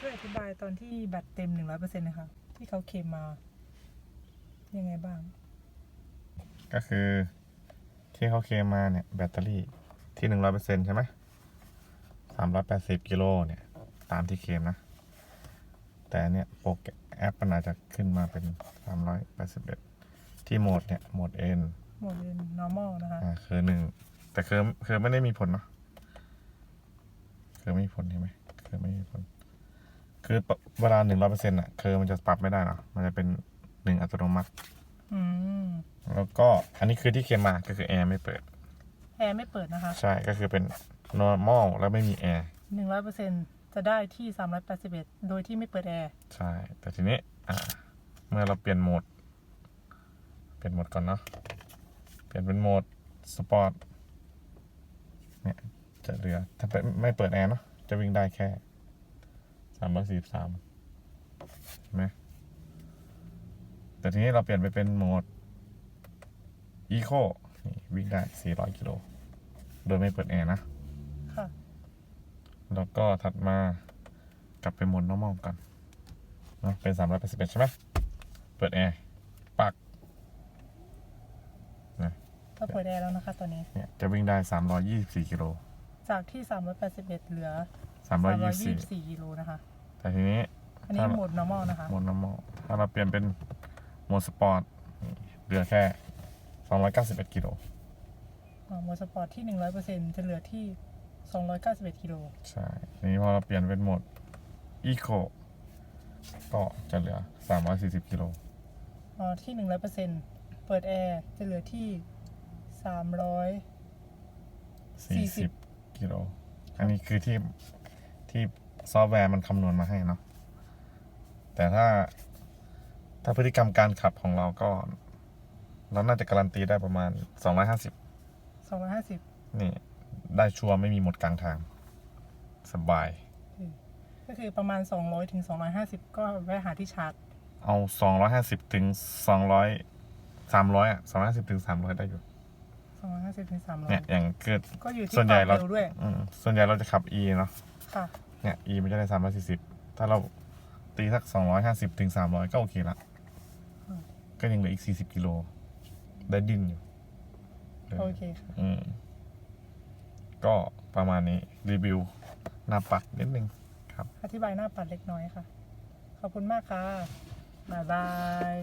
ช่วยอธิบายตอนที่แบตเต็มหนึ่งร้อยเปอร์เซ็นต์นะคะ ที่เขาเคลมมา ยังไงบ้าง ก็คือ ที่เขาเคลมมาเนี่ย แบตเตอรี่ที่หนึ่งร้อยเปอร์เซ็นต์ใช่ไหมสามร้อยแปดสิบกิโลเนี่ย ตามที่เคลมนะ แต่อันเนี่ยโปรแกรมแอปมันอาจจะขึ้นมาเป็นสามร้อยแปดสิบเอ็ดที่โหมดเนี่ยโหมด N หมดเป็น normal นะคะ อ่าคือหนึ่งแต่คือคือไม่ได้มีผลเนาะคือไม่มีผลใช่ไหมคือไม่มีผล คือปะเวลาหนึ่งร้อยเปอร์เซ็นต์อะคือมันจะปรับไม่ได้เนาะมันจะเป็นหนึ่งอัตโนมัติ อืมแล้วก็อันนี้คือที่เคลมมาก็คือแอร์ไม่เปิด แอร์ไม่เปิดนะคะ ใช่ก็คือเป็น normal แล้วไม่มีแอร์หนึ่งร้อยเปอร์เซ็นต์จะได้ที่สามร้อยแปดสิบเอ็ดโดยที่ไม่เปิดแอร์ ใช่ แต่ทีนี้อ่าเมื่อเราเปลี่ยนโหมด เปลี่ยนโหมดก่อนเนาะเปลี่ยนเป็นโหมดสปอร์ตเนี่ยจะเหลือถ้าเป็นไม่เปิดแอร์เนาะจะวิ่งได้แค่ สามร้อยสี่สามเห็นไหมแต่ทีนี้เราเปลี่ยนไปเป็นโหมดอีโคนี่วิ่งได้สี่ร้อยกิโล โดยไม่เปิดแอร์นะ ค่ะ แล้วก็ถัดมากลับไปโหมด normal กันเนาะเป็น381ใช่ไหมเปิดแอร์ปักก็เปิดแอร์แล้วนะคะตอนนี้เนี่ยจะวิ่งได้324กิโล จากที่ สามร้อยแปดสิบเอ็ดเหลือ324สี่กิโลนะคะ แต่ทีนี้ อันนี้โหมด normal นะคะ โหมด normal ถ้าเราเปลี่ยนเป็นโหมดสปอร์ตนี่เหลือแค่291กิโลอ่าโหมดสปอร์ตที่หนึ่งร้อยเปอร์เซ็นต์จะเหลือที่สองร้อยเก้าสิบเอ็ดกิโลใช่ทีนี้พอเราเปลี่ยนเป็นโหมด eco ก็จะเหลือ340กิโลอ๋อที่หนึ่งร้อยเปอร์เซ็นต์เปิดแอร์จะเหลือที่สามร้อย40กิโลอันนี้คือที่ ที่ซอฟต์แวร์มันคำนวณมาให้เนาะแต่ถ้าถ้าพฤติกรรมการขับของเราก็ เราน่าจะการันตีได้ประมาณ 250 สองร้อยห้าสิบนี่ ได้ชัวร์ไม่มีหมดกลางทาง สบาย ก็คือประมาณสองร้อยถึงสองร้อยห้าสิบก็แวะหาที่ชาร์จ เอา 250 ถึง 200 300 อะ 250 ถึง 300 ได้อยู่ สองร้อยห้าสิบถึงสามร้อยเนี่ยอย่างเกิด ก็อยู่ที่ส่วนใหญ่ความเรา เร็วด้วย อืมส่วนใหญ่เราจะขับ E เนาะ ค่ะ เนี่ย E มันจะได้340ถ้าเราตีสัก250ถึง300ก็โอเคละ อืม ก็ยังเหลืออีก40กิโล ได้ดินอยู่เออโอเคค่ะ อืม ก็ประมาณนี้รีวิวหน้าปัดนิดนึงครับ อธิบายหน้าปัดเล็กน้อยค่ะ ขอบคุณมากค่ะ บ๊ายบาย